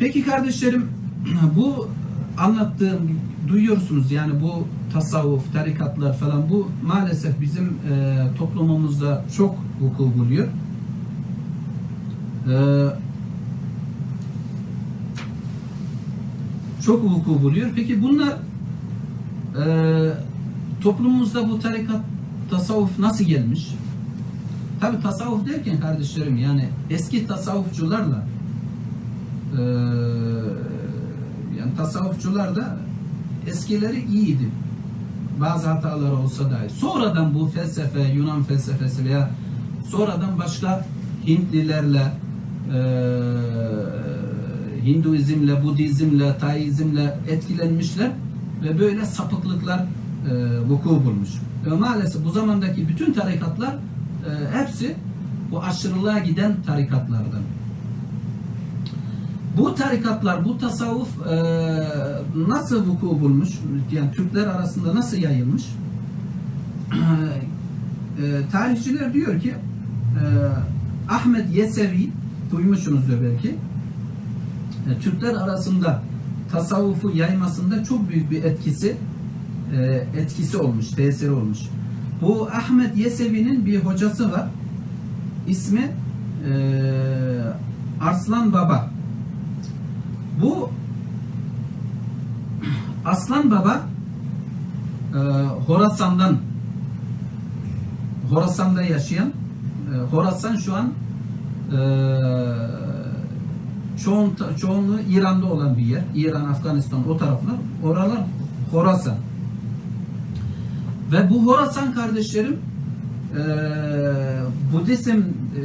Peki kardeşlerim bu anlattığım duyuyorsunuz yani bu tasavvuf, tarikatlar falan bu maalesef bizim e, toplumumuzda çok vuku buluyor. E, çok vuku buluyor. Peki bunlar e, toplumumuzda bu tarikat, tasavvuf nasıl gelmiş? Tabi tasavvuf derken kardeşlerim yani eski tasavvufçularla e, yani tasavvufçular da eskileri iyiydi. Bazı hatalar olsa dahi. Sonradan bu felsefe, Yunan felsefesi veya sonradan başka Hintlilerle e, Hinduizmle, Budizmle, Taizmle etkilenmişler ve böyle sapıklıklar e, vuku bulmuş. Ve maalesef bu zamandaki bütün tarikatlar e, hepsi bu aşırılığa giden tarikatlardan. Bu tarikatlar, bu tasavvuf e, nasıl vuku bulmuş? Yani Türkler arasında nasıl yayılmış? e, tarihçiler diyor ki e, Ahmet Yesevi duymuşsunuzdur belki. E, Türkler arasında tasavvufu yaymasında çok büyük bir etkisi e, etkisi olmuş, tesiri olmuş. Bu Ahmet Yesevi'nin bir hocası var. İsmi e, Arslan Baba. Bu Aslan Baba e, Horasan'dan Horasan'da yaşayan e, Horasan şu an e, çoğun, çoğunluğu İran'da olan bir yer. İran, Afganistan o taraflar. Oralar Horasan. Ve bu Horasan kardeşlerim e, Budizm e,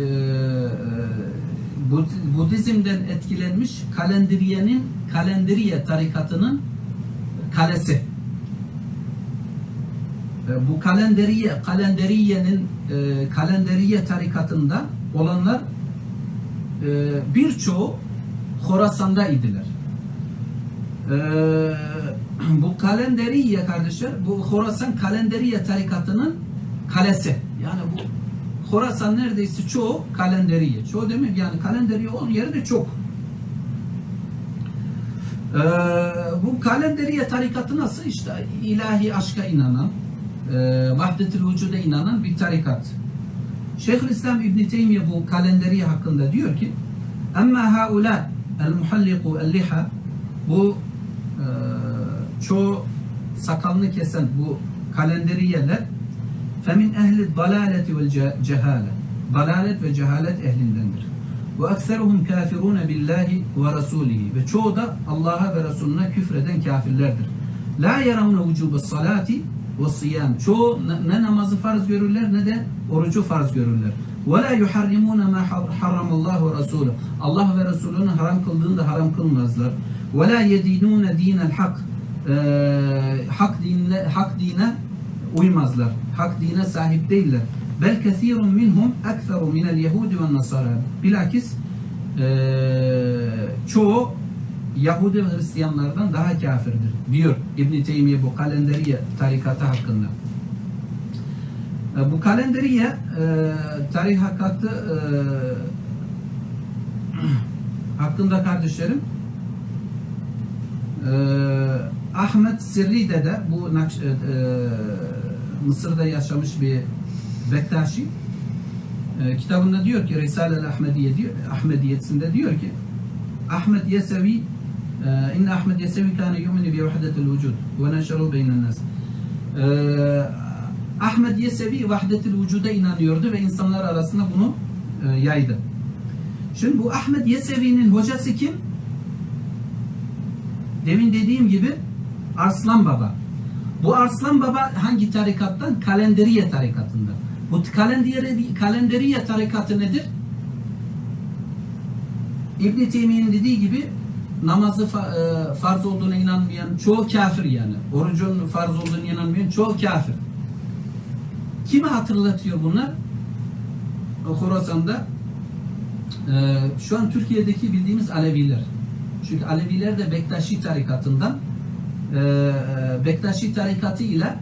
Bud- Budizm'den etkilenmiş Kalenderiye'nin Kalenderiye tarikatının kalesi. E, bu Kalenderiye Kalenderiye'nin e, Kalenderiye tarikatında olanlar e, birçoğu Horasan'da idiler. E, bu Kalenderiye kardeşler bu Horasan Kalenderiye tarikatının kalesi. Yani bu Horasan neredeyse çoğu Kalenderiye. Çoğu demeyeyim yani Kalenderiye onun yeri de çok. Ee, bu Kalenderiye tarikatı nasıl? İşte ilahi aşka inanan, e, vahdetül vücuda inanan bir tarikat. Şeyhülislam İbn Teymiye bu Kalenderiye hakkında diyor ki: "Amma haula el muhalliku el liha bu e, çoğu sakalını kesen bu kalenderiyeler dalaleti vel ce- cehale dalalet ve cehalet ehlindendir. Ve ekseruhum kafirune billahi ve çoğu da Allah'a ve Resulüne küfreden kafirlerdir. Yaravne vücube salati ve siyam. Çoğu ne- namazı farz görürler ne de orucu farz görürler. La yuharrimune ma harramallahu ve rasuluhu. Allah ve Resulünün haram kıldığını da haram kılmazlar. Ve la yedinune dinel hak. Dinine hak dine uymazlar. Hak dine sahip değiller. Bel kesirun minhum ekseru minel yehudi ve nasara. Bilakis eee, çoğu Yahudi ve Hristiyanlardan daha kafirdir diyor İbn Teymiye bu kalenderiye tarikatı hakkında. E, Bu kalenderiye e, tarikatı e, hakkında kardeşlerim e, Ahmet Sirri de bu e, e, Mısır'da yaşamış bir Bektaşi e, kitabında diyor ki Risale-i Ahmediye diyor, Ahmediyesinde diyor ki Ahmet Yesevi e, İnne Ahmet Yesevi kâne yumini bi vahdetil vücud ve neşeru beynen nas E, Ahmet Yesevi vahdetil vücuda inanıyordu ve insanlar arasında bunu e, yaydı. Şimdi bu Ahmet Yesevi'nin hocası kim? Demin dediğim gibi Arslan Baba. Bu Arslan Baba hangi tarikattan? Kalenderiye tarikatında. Bu Kalenderiye, tarikatı nedir? İbn Teymiye'nin dediği gibi namazı e, farz olduğuna inanmayan çoğu kafir yani. Orucun farz olduğuna inanmayan çoğu kafir. Kimi hatırlatıyor bunlar? Horasan'da e, şu an Türkiye'deki bildiğimiz Aleviler. Çünkü Aleviler de Bektaşi tarikatından e, Bektaşi tarikatı ile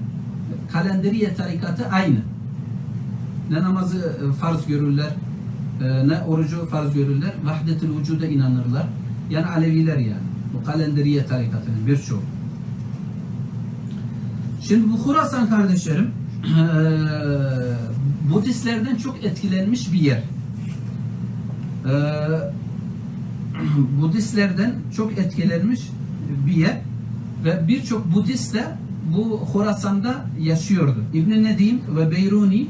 Kalenderiye tarikatı aynı. Ne namazı e, farz görürler, e, ne orucu farz görürler. Vahdetül vücuda inanırlar. Yani Aleviler yani. Bu Kalenderiye tarikatının birçoğu. Şimdi bu Khurasan kardeşlerim eee, Budistlerden çok etkilenmiş bir yer. Budistlerden çok etkilenmiş bir yer ve birçok Budist de bu Khorasan'da yaşıyordu. İbn Nedim ve Beyruni eee,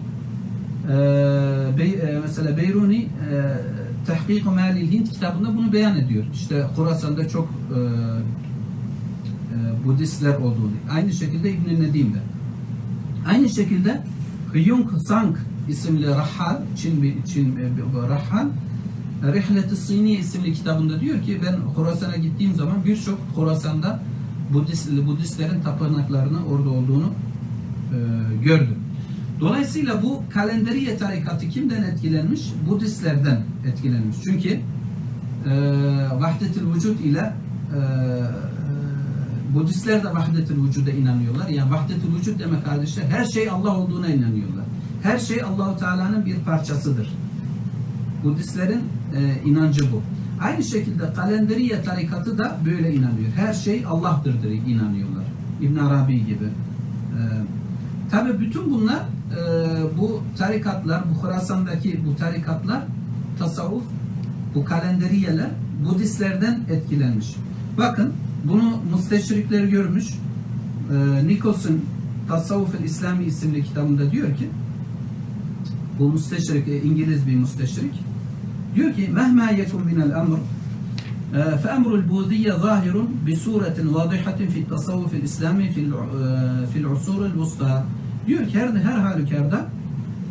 Bey- eee, mesela Beyruni eee Tahkik-ı Malil Hint kitabında bunu beyan ediyor. İşte Khorasan'da çok eee, eee, Budistler olduğunu. Aynı şekilde İbn Nedim de. Aynı şekilde Hyung Sang isimli Rahhal, Çin Çin Rahhal Rihlet-i Sini isimli kitabında diyor ki ben Khorasan'a gittiğim zaman birçok Khorasan'da Budist, Budistlerin tapınaklarının orada olduğunu e, gördüm. Dolayısıyla bu Kalenderiye tarikatı kimden etkilenmiş? Budistlerden etkilenmiş. Çünkü e, Vahdet-ül Vücud ile e, Budistler de Vahdet-ül Vücud'a inanıyorlar. Yani Vahdet-ül Vücud demek kardeşler her şey Allah olduğuna inanıyorlar. Her şey Allahu Teala'nın bir parçasıdır. Budistlerin e, inancı bu. Aynı şekilde Kalenderiye tarikatı da böyle inanıyor. Her şey Allah'tır diye inanıyorlar. İbn Arabi gibi. E, Tabi bütün bunlar e, bu tarikatlar, bu Khorasan'daki bu tarikatlar tasavvuf, bu kalenderiyeler Budistlerden etkilenmiş. Bakın bunu müsteşrikler görmüş. E, Nikos'un Tasavvuf-ül İslami isimli kitabında diyor ki bu müsteşrik, e, İngiliz bir müsteşrik diyor ki mehma yekun minel emr فأمر البوذية ظاهر بصورة واضحة في التصوف الإسلامي في الع- في العصور الوسطى diyor ki her, her halükarda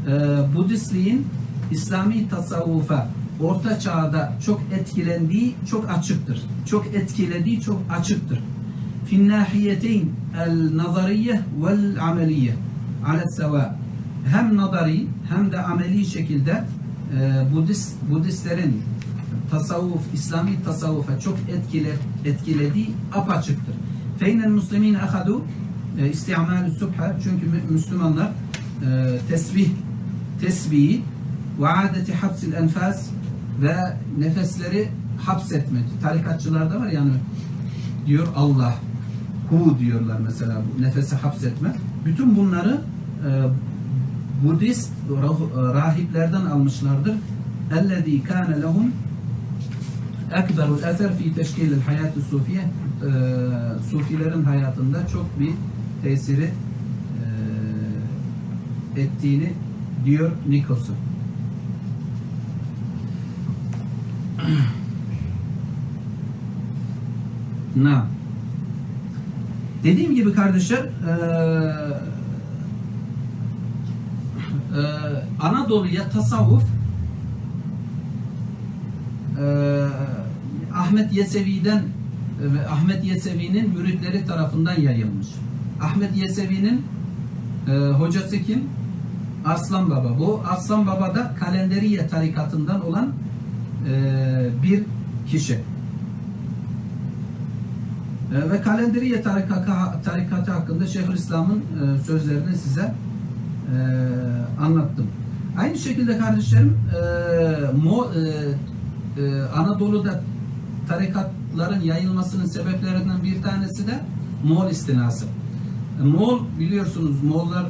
e, Budistliğin İslami tasavvufa orta çağda çok etkilendiği çok açıktır. Çok etkilediği çok açıktır. Fin nahiyeteyn el nazariye vel ameliye ala seva hem nazari hem de ameli şekilde e, Budist Budistlerin tasavvuf, İslami tasavvufa çok etkile, etkilediği apaçıktır. Feynel muslimin ahadu e, isti'malü subha çünkü mü- Müslümanlar e, tesbih ve adeti hapsil enfas ve nefesleri hapsetme. Tarikatçılarda var yani diyor Allah hu diyorlar mesela bu nefesi hapsetme. Bütün bunları e, Budist rah- rahiplerden almışlardır. اَلَّذ۪ي كَانَ لَهُمْ ekberul eser fi teşkil hayatı sufiye e, sufilerin hayatında çok bir tesiri e, ettiğini diyor Nikos'u. Na. Dediğim gibi kardeşler e, e, Anadolu'ya tasavvuf e, Ahmet Yesevi'den ve Ahmet Yesevi'nin müritleri tarafından yayılmış. Ahmet Yesevi'nin e, hocası kim? Aslan Baba. Bu Aslan Baba da Kalenderiye tarikatından olan e, bir kişi. Ve Kalenderiye tarikatı, hakkında Şeyhülislam'ın e, sözlerini size anlattım. Aynı şekilde kardeşlerim e, Mo, e, e, Anadolu'da tarikatların yayılmasının sebeplerinden bir tanesi de Moğol istilası. E, Moğol biliyorsunuz Moğollar e,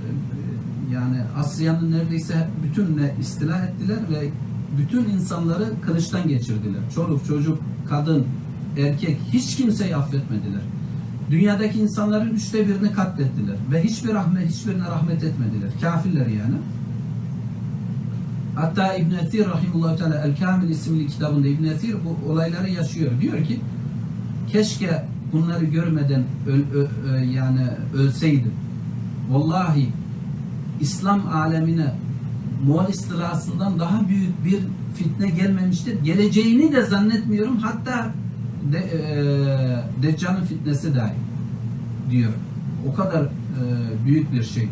yani Asya'nın neredeyse bütününe istila ettiler ve bütün insanları kılıçtan geçirdiler. Çoluk, çocuk, kadın, erkek hiç kimseyi affetmediler. Dünyadaki insanların üçte birini katlettiler ve hiçbir rahmet hiçbirine rahmet etmediler. Kafirler yani. Hatta İbn Esir rahimehullah teala El Kamil isimli kitabında İbn Esir bu olayları yaşıyor. Diyor ki keşke bunları görmeden öl- ö- ö- yani ölseydim. Vallahi İslam alemine Moğol istilasından daha büyük bir fitne gelmemiştir. Geleceğini de zannetmiyorum. Hatta de, e, Deccal'ın fitnesi dahi diyor. O kadar e, büyük bir şey.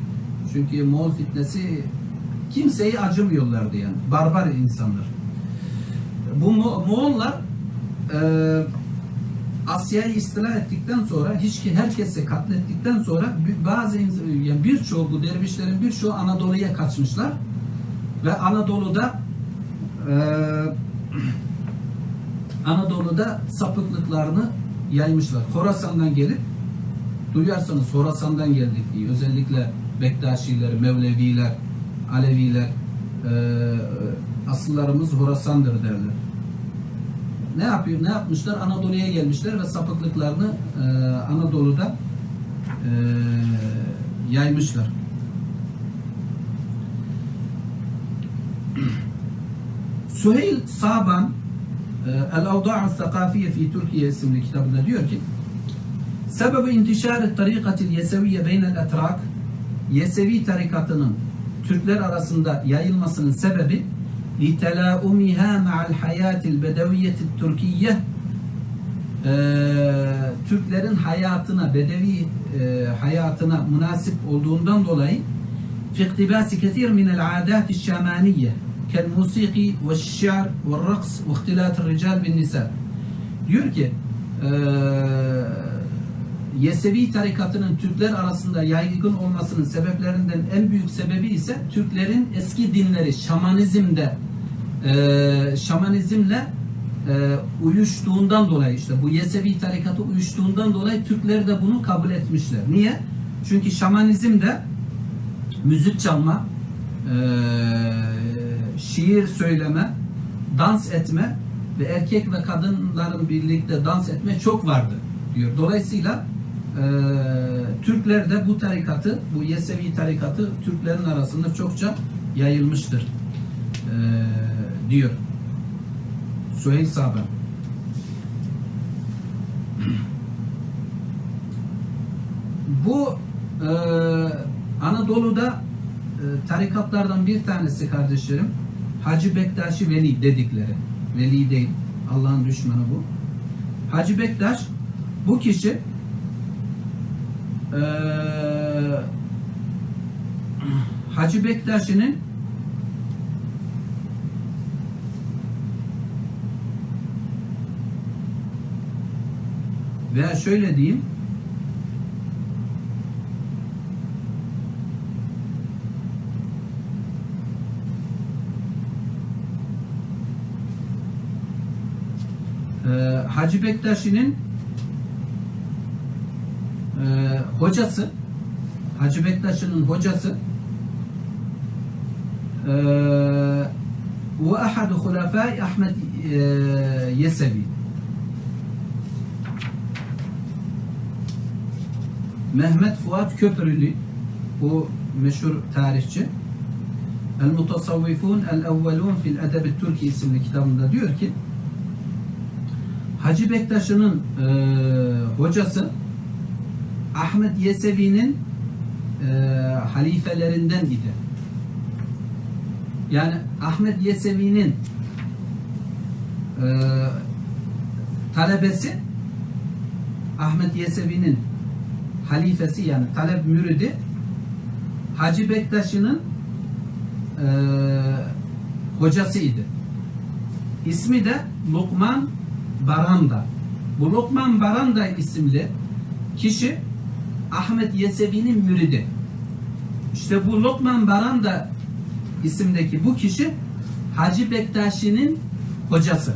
Çünkü Moğol fitnesi kimseyi acımıyorlardı yani. Barbar insanlar. Bu Mo- Moğollar e, Asya'yı istila ettikten sonra hiç ki herkesi katlettikten sonra bazı yani birçoğu bu dervişlerin birçoğu Anadolu'ya kaçmışlar ve Anadolu'da e, Anadolu'da sapıklıklarını yaymışlar. Horasan'dan gelip duyarsanız Horasan'dan geldik diye özellikle Bektaşiler, Mevleviler, Aleviler e, asıllarımız Horasan'dır derler. Ne yapıyor? Ne yapmışlar? Anadolu'ya gelmişler ve sapıklıklarını e, Anadolu'da e, yaymışlar. Süheyl Saban El-Avda'u Thakafiye fi Türkiye isimli kitabında diyor ki Sebebi intişar tarikatil yeseviye beynel etrak Yesevi tarikatının Türkler arasında yayılmasının sebebi لِتَلَاؤُمِهَا مَعَ الْحَيَاةِ الْبَدَوِيَّةِ التُّرْكِيَّةِ Ee, Türklerin hayatına, bedevi e, hayatına münasip olduğundan dolayı في اقتباس كثير من العادات الشامانية kel-musiki ve şiar ve raks ve ihtilat rical bin nisa. Diyor ki e, Yesevi tarikatının Türkler arasında yaygın olmasının sebeplerinden en büyük sebebi ise Türklerin eski dinleri şamanizmde e, şamanizmle e, uyuştuğundan dolayı işte bu Yesevi tarikatı uyuştuğundan dolayı Türkler de bunu kabul etmişler. Niye? Çünkü şamanizmde müzik çalma, e, şiir söyleme, dans etme ve erkek ve kadınların birlikte dans etme çok vardı diyor. Dolayısıyla e, Türkler de bu tarikatı, bu Yesevi tarikatı Türklerin arasında çokça yayılmıştır e, diyor. Süheyl Saban. Bu e, Anadolu'da e, tarikatlardan bir tanesi kardeşlerim Hacı Bektaşi Veli dedikleri. Veli değil. Allah'ın düşmanı bu. Hacı Bektaş bu kişi e, Hacı Bektaşi'nin veya şöyle diyeyim Hacı Bektaşi'nin e, hocası Hacı Bektaşi'nin hocası e, ve ahadu hulafai Ahmet e, Yesevi. Mehmet Fuat Köprülü bu meşhur tarihçi. El Mutasavvifun El Evvelun Fil Edeb Türki isimli kitabında diyor ki Hacı Bektaş'ın e, hocası Ahmet Yesevi'nin e, halifelerinden idi. Yani Ahmet Yesevi'nin e, talebesi Ahmet Yesevi'nin halifesi yani talep müridi Hacı Bektaş'ın e, hocasıydı. İsmi de Lokman Baranda. Bu Lokman Baranda isimli kişi Ahmet Yesevi'nin müridi. İşte bu Lokman Baranda isimdeki bu kişi Hacı Bektaşi'nin hocası.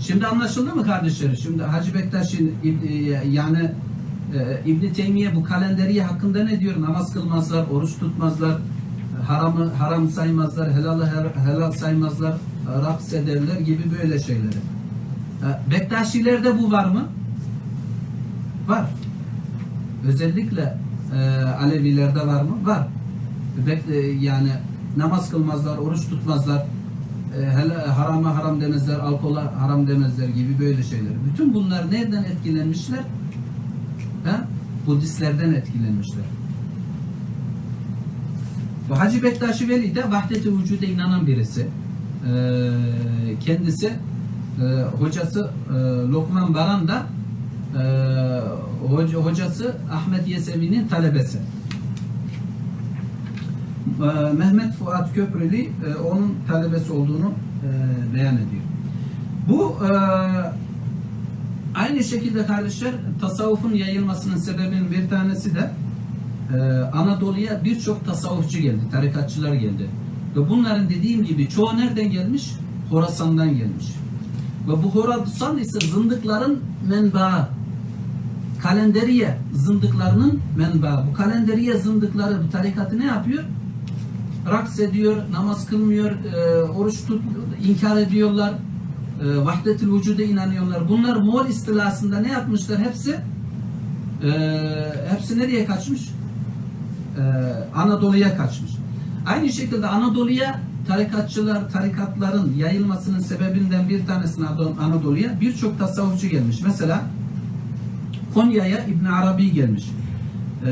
Şimdi anlaşıldı mı kardeşlerim? Şimdi Hacı Bektaş'ın yani e, İbn Teymiye bu kalenderiye hakkında ne diyor? Namaz kılmazlar, oruç tutmazlar, haramı haram saymazlar, helalı helal saymazlar, raks ederler gibi böyle şeyleri. Bektaşilerde bu var mı? Var. Özellikle e, Alevilerde var mı? Var. Bek, e, yani namaz kılmazlar, oruç tutmazlar, e, harama haram demezler, alkola haram demezler gibi böyle şeyler. Bütün bunlar nereden etkilenmişler? Ha? Budistlerden etkilenmişler. Bu Hacı Bektaşi Veli de vahdet-i vücuda inanan birisi. Ee, kendisi e, hocası e, Lokman Baran da e, hoca, hocası Ahmet Yesevi'nin talebesi. Mehmet Fuat Köprülü onun talebesi olduğunu beyan ediyor. Bu aynı şekilde kardeşler tasavvufun yayılmasının sebebinin bir tanesi de Anadolu'ya birçok tasavvufçu geldi, tarikatçılar geldi. Ve bunların dediğim gibi çoğu nereden gelmiş? Horasan'dan gelmiş. Ve bu Horasan ise zındıkların menbaı. Kalenderiye zındıklarının menbaı. Bu kalenderiye zındıkları bu tarikatı ne yapıyor? Raks ediyor, namaz kılmıyor, e, oruç tut, inkar ediyorlar. E, vahdetül vücuda inanıyorlar. Bunlar Moğol istilasında ne yapmışlar? Hepsi e, hepsi nereye kaçmış? E, Anadolu'ya kaçmış. Aynı şekilde Anadolu'ya tarikatçılar, tarikatların yayılmasının sebebinden bir tanesine Anadolu'ya birçok tasavvufçu gelmiş. Mesela Konya'ya İbn Arabi gelmiş. Ee,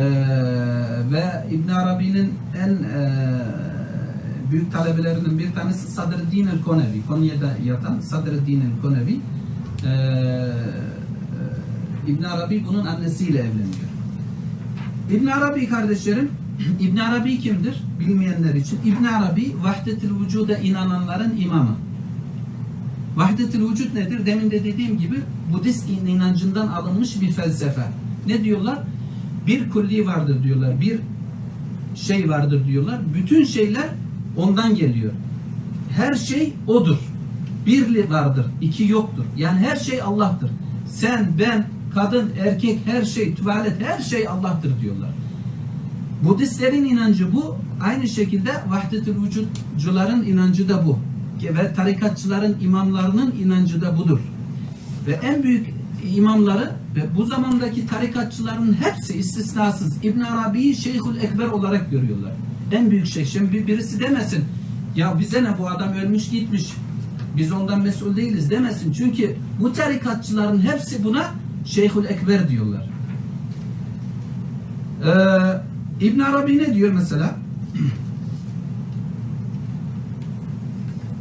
ve İbn Arabi'nin en e, büyük talebelerinden bir tanesi Sadreddin el Konevi. Konya'da yatan Sadreddin el Konevi. Ee, İbn Arabi bunun annesiyle evleniyor. İbn Arabi kardeşlerim, İbn Arabi kimdir? Bilmeyenler için. İbn Arabi vahdetül vücuda inananların imamı. Vahdetül vücut nedir? Demin de dediğim gibi Budist inancından alınmış bir felsefe. Ne diyorlar? Bir kulli vardır diyorlar. Bir şey vardır diyorlar. Bütün şeyler ondan geliyor. Her şey odur. Bir vardır, iki yoktur. Yani her şey Allah'tır. Sen, ben, kadın, erkek, her şey, tuvalet, her şey Allah'tır diyorlar. Budistlerin inancı bu. Aynı şekilde vahdetül vücutcuların inancı da bu. Ve tarikatçıların imamlarının inancı da budur. Ve en büyük imamları ve bu zamandaki tarikatçıların hepsi istisnasız İbn Arabi'yi Şeyhül Ekber olarak görüyorlar. En büyük şeyh. Şimdi birisi demesin ya bize ne bu adam ölmüş gitmiş. Biz ondan mesul değiliz demesin. Çünkü bu tarikatçıların hepsi buna Şeyhül Ekber diyorlar. Ee, İbn Arabi ne diyor mesela?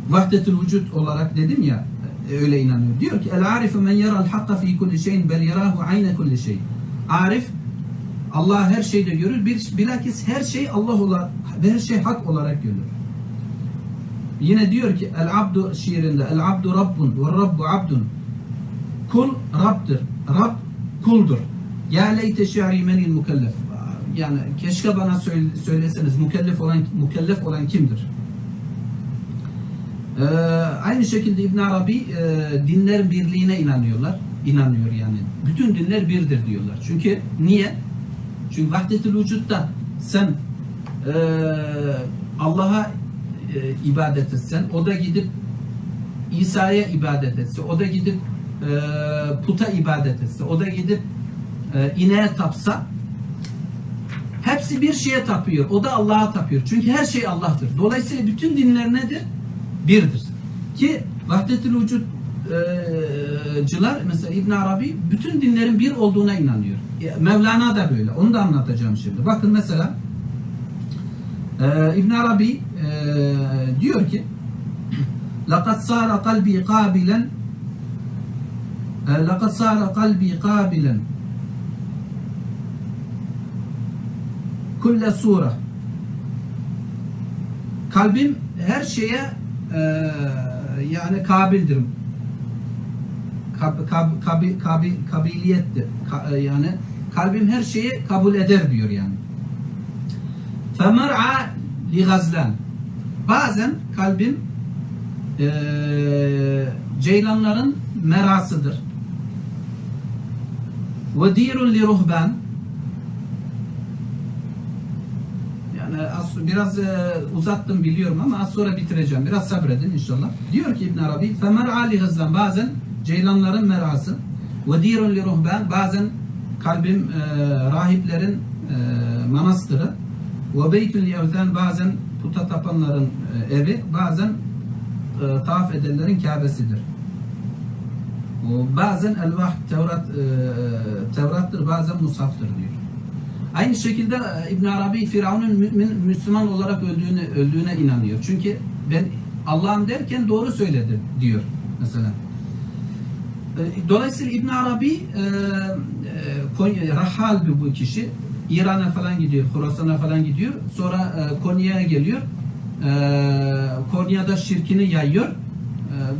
Vahdetül vücut olarak dedim ya öyle inanıyor. Diyor ki el arifu men yaral hakka fi kulli şeyin bel yarahu ayne kulli şey. Arif Allah her şeyde görür. Bilakis her şey Allah olarak her şey hak olarak görür. Yine diyor ki el abdu şiirinde el abdu rabbun ve rabbu abdun. Kul Rab'dır. Rab kuldur. Ya leyte şi'ri menil mukellef. Yani keşke bana söyleseniz mükellef olan mükellef olan kimdir? Ee, aynı şekilde İbn Arabi e, dinlerin birliğine inanıyorlar. İnanıyor yani. Bütün dinler birdir diyorlar. Çünkü niye? Çünkü vahdetül vücutta sen e, Allah'a e, ibadet etsen, o da gidip İsa'ya ibadet etse, o da gidip e, puta ibadet etse, o da gidip e, ineğe tapsa hepsi bir şeye tapıyor. O da Allah'a tapıyor. Çünkü her şey Allah'tır. Dolayısıyla bütün dinler nedir? birdir. Ki vahdetül vücut e, cılar mesela İbn Arabi bütün dinlerin bir olduğuna inanıyor. Mevlana da böyle. Onu da anlatacağım şimdi. Bakın mesela e, İbn Arabi e, diyor ki لَقَدْ صَارَ قَلْبِي قَابِلًا لَقَدْ صَارَ قَلْبِي قَابِلًا kulle sure kalbim her şeye e, yani kabildir. Kab, kab, kabi, kabi, kabiliyettir. Ka, yani kalbim her şeyi kabul eder diyor yani. Femer'a li gazlan. Bazen kalbim e, ceylanların merasıdır. Ve dirun li ruhban Yani az, biraz e, uzattım biliyorum ama az sonra bitireceğim. Biraz sabredin inşallah. Diyor ki İbn Arabi femer ali hızlan bazen ceylanların merası ve dirun li ruhban bazen kalbim e, rahiplerin e, manastırı ve beytül yevzen bazen puta tapanların e, evi bazen e, tavaf edenlerin Kabe'sidir. O, bazen elvah Tevrat e, Tevrat'tır bazen Musaf'tır diyor. Aynı şekilde e, İbn Arabi Firavun'un mümin Müslüman olarak öldüğüne öldüğüne inanıyor. Çünkü ben Allah'ım derken doğru söyledi diyor mesela. E, dolayısıyla İbn Arabi e, Konya, Rahal bir bu kişi. İran'a falan gidiyor, Horasan'a falan gidiyor. Sonra Konya'ya geliyor. Konya'da şirkini yayıyor.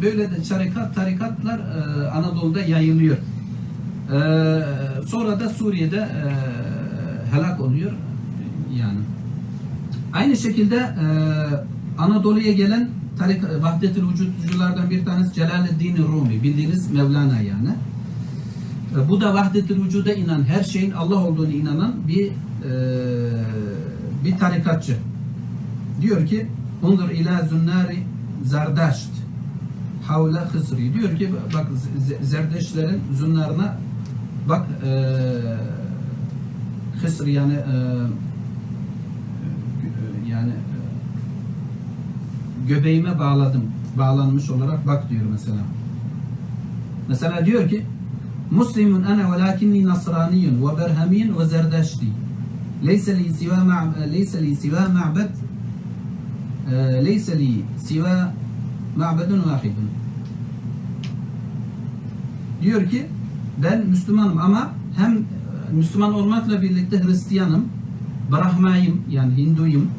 Böyle de tarikat, tarikatlar Anadolu'da yayılıyor. Sonra da Suriye'de helak oluyor yani. Aynı şekilde e, Anadolu'ya gelen tarik Vahdetül Vücutçulardan bir tanesi Celaleddin Rumi. Bildiğiniz Mevlana yani. E, Bu da Vahdetül Vücuda inan, her şeyin Allah olduğunu inanan bir e, bir tarikatçı. Diyor ki Undur ila zünnari zardaşt havla hısri. Diyor ki bak Zerdeşlerin zünnarına bak e, hısri yani e, yani e, göbeğime bağladım. Bağlanmış olarak bak diyor mesela. Mesela diyor ki Muslimun ana velakinni nasraniyun ve berhamiyun ve zerdeşti. Leyse li siva ma leyse li siva ma'bed e, leyse li siva ma'bedun vahidun. Diyor ki ben Müslümanım ama hem e, Müslüman olmakla birlikte Hristiyanım, Brahmayım yani Hinduyum,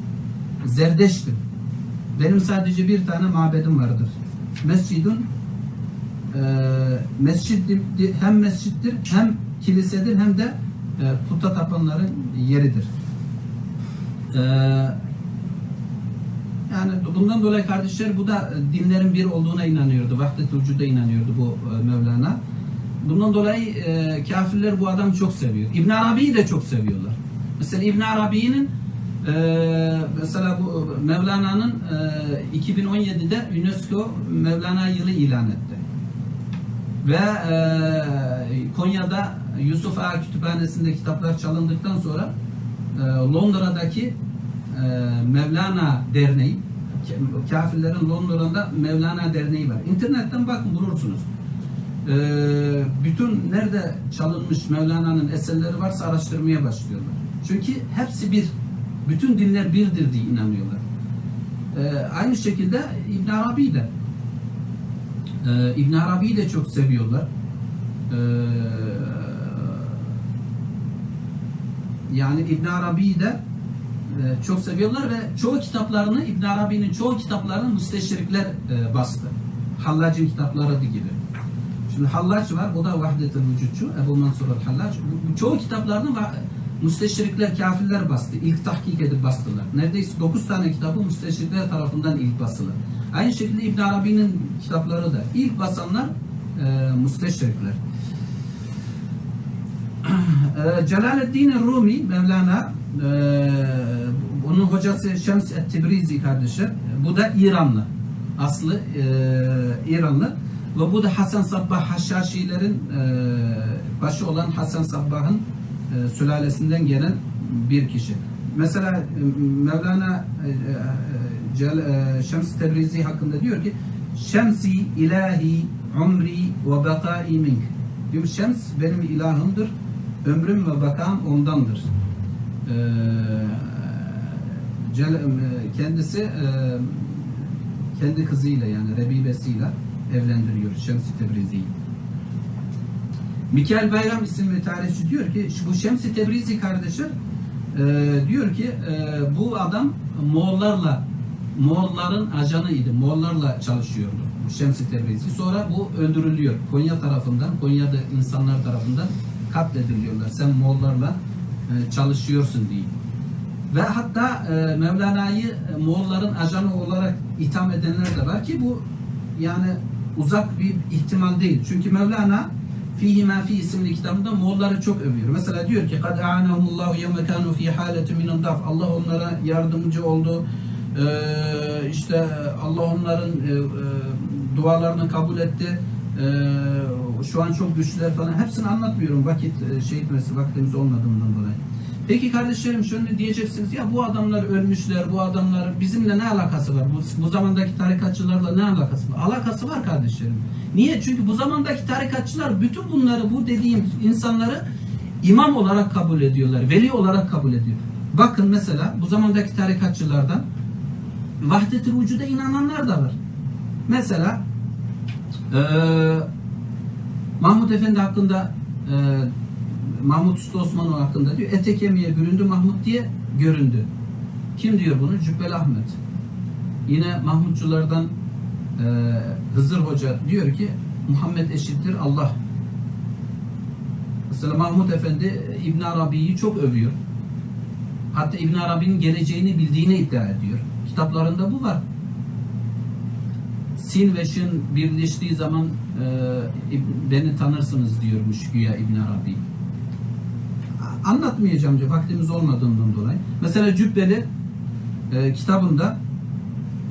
Zerdeştim. Benim sadece bir tane mabedim vardır. Mescidun e, mescid hem mescittir hem kilisedir hem de e, puta tapanların yeridir. E, yani bundan dolayı kardeşler bu da dinlerin bir olduğuna inanıyordu. Vahdet vücuda inanıyordu bu e, Mevlana. Bundan dolayı e, kafirler bu adamı çok seviyor. İbn Arabi'yi de çok seviyorlar. Mesela İbn Arabi'nin e, mesela bu Mevlana'nın e, 2017'de UNESCO Mevlana yılı ilan etti. Ve e, Konya'da Yusuf Ağa Kütüphanesi'nde kitaplar çalındıktan sonra e, Londra'daki e, Mevlana Derneği ka- kafirlerin Londra'da Mevlana Derneği var. İnternetten bakın bulursunuz. E, bütün nerede çalınmış Mevlana'nın eserleri varsa araştırmaya başlıyorlar. Çünkü hepsi bir. Bütün dinler birdir diye inanıyorlar. E, aynı şekilde İbn Arabi de ee, İbn Arabi'yi de çok seviyorlar. Ee, yani İbn Arabi'yi de e, çok seviyorlar ve çoğu kitaplarını İbn Arabi'nin çoğu kitaplarını müsteşrikler e, bastı. Hallac'ın kitapları gibi. Hallac var, o da Vahdet-i Vücutçu, Ebu Mansur bu Çoğu kitaplarını müsteşrikler, kafirler bastı. İlk tahkik edip bastılar. Neredeyse 9 tane kitabı müsteşrikler tarafından ilk basılı. Aynı şekilde İbn Arabi'nin kitapları da ilk basanlar e, müsteşrikler. E, Celaleddin Rumi Mevlana e, onun hocası Şems et-Tibrizi kardeşi. Bu da İranlı. Aslı e, İranlı. Ve bu da Hasan Sabbah Haşhaşilerin e, başı olan Hasan Sabbah'ın e, sülalesinden gelen bir kişi. Mesela e, Mevlana e, e, e, Şems Tebrizi hakkında diyor ki Şemsi ilahi umri ve bekai mink. Diyor Şems benim ilahımdır. Ömrüm ve bakam ondandır. Cel, e, kendisi e, kendi kızıyla yani Rebibesiyle evlendiriyor Şems-i Tebrizi'yi. Mikail Bayram isimli tarihçi diyor ki bu Şems-i Tebrizi kardeşi e, diyor ki e, bu adam Moğollarla Moğolların ajanıydı. Moğollarla çalışıyordu. Şems-i Tebrizi. Sonra bu öldürülüyor. Konya tarafından, Konya'da insanlar tarafından katlediliyorlar. Sen Moğollarla e, çalışıyorsun diye. Ve hatta e, Mevlana'yı Moğolların ajanı olarak itham edenler de var ki bu yani uzak bir ihtimal değil. Çünkü Mevlana Fihi ma fi isimli kitabında Moğolları çok övüyor. Mesela diyor ki kad a'anahumullahu yevme kanu fi haleti min. Allah onlara yardımcı oldu. Ee, işte Allah onların e, e, dualarını kabul etti. Ee, şu an çok güçlüler falan. Hepsini anlatmıyorum. Vakit e, şey etmesi vaktimiz olmadığından dolayı. Peki kardeşlerim şöyle diyeceksiniz ya bu adamlar ölmüşler, bu adamlar bizimle ne alakası var? Bu, bu zamandaki tarikatçılarla ne alakası var? Alakası var kardeşlerim. Niye? Çünkü bu zamandaki tarikatçılar bütün bunları bu dediğim insanları imam olarak kabul ediyorlar, veli olarak kabul ediyor. Bakın mesela bu zamandaki tarikatçılardan vahdet-i vücuda inananlar da var. Mesela eee Mahmut Efendi hakkında eee Mahmut Usta Osmanoğlu hakkında diyor ete kemiğe büründü Mahmut diye göründü. Kim diyor bunu? Cübbeli Ahmet. Yine Mahmutçulardan e, Hızır Hoca diyor ki Muhammed eşittir Allah. Mesela Mahmut Efendi İbn Arabi'yi çok övüyor. Hatta İbn Arabi'nin geleceğini bildiğini iddia ediyor. Kitaplarında bu var. sin ve şin birleştiği zaman e, beni tanırsınız diyormuş güya İbn Arabi. Anlatmayacağım diyor vaktimiz olmadığından dolayı. Mesela Cübbeli e, kitabında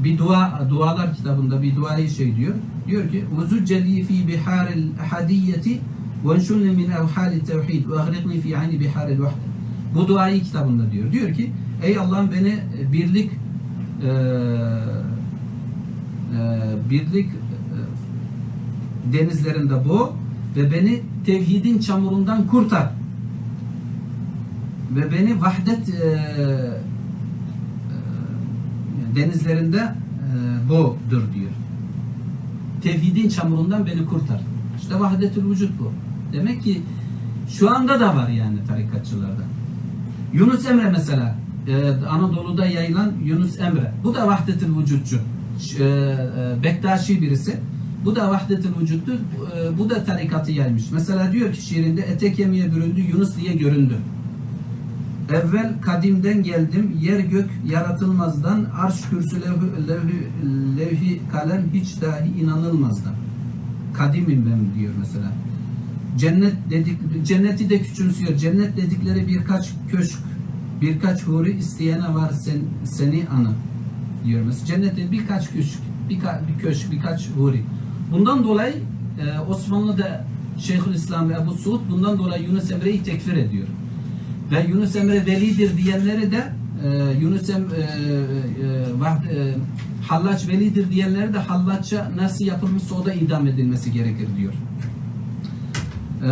bir dua dualar kitabında bir duayı şey diyor. Diyor ki "Vuzucceli fi biharil ahadiyeti ve enşunni min evhali tevhid ve agriqni fi ayni biharil vahde." Bu duayı kitabında diyor. Diyor ki ey Allah'ım beni e, birlik e, e, birlik e, denizlerinde boğ ve beni tevhidin çamurundan kurtar. Ve beni vahdet e, e, denizlerinde e, boğdur diyor. Tevhidin çamurundan beni kurtar. İşte vahdetül vücut bu. Demek ki şu anda da var yani tarikatçılarda. Yunus Emre mesela e, Anadolu'da yayılan Yunus Emre. Bu da vahdetül vücutçu. E, e, Bektaşi birisi. Bu da vahdetül vücuttu. E, bu da tarikatı yaymış. Mesela diyor ki şiirinde ete kemiğe büründü Yunus diye göründü. Evvel kadimden geldim, yer gök yaratılmazdan, arş kürsü levh, levhi, levhi kalem hiç dahi inanılmazdan. Kadimim ben diyor mesela. Cennet dedik, cenneti de küçümsüyor. Cennet dedikleri birkaç köşk, birkaç huri isteyene var sen, seni anı diyor mesela. Cennette birkaç köşk, birka, bir köşk, birkaç huri. Bundan dolayı e, Osmanlı'da Şeyhülislam ve Ebu Suud bundan dolayı Yunus Emre'yi tekfir ediyor. Ve Yunus Emre velidir diyenleri de e, Yunus Em, e, e, vahd- e, Hallaç velidir diyenleri de Hallaç'a nasıl yapılmışsa o da idam edilmesi gerekir diyor. E,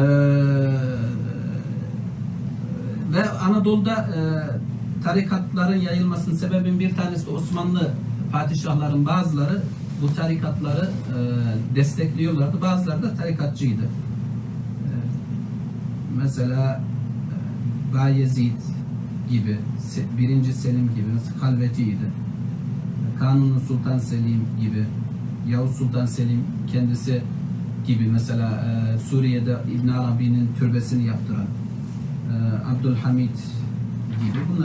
ve Anadolu'da e, tarikatların yayılmasının sebebin bir tanesi Osmanlı padişahların bazıları bu tarikatları e, destekliyorlardı. Bazıları da tarikatçıydı. E, mesela e, Bayezid gibi, birinci Selim gibi halvetiydi. Kanuni Sultan Selim gibi, Yavuz Sultan Selim kendisi gibi mesela e, Suriye'de İbn Arabi'nin türbesini yaptıran e, Abdülhamid gibi bunlar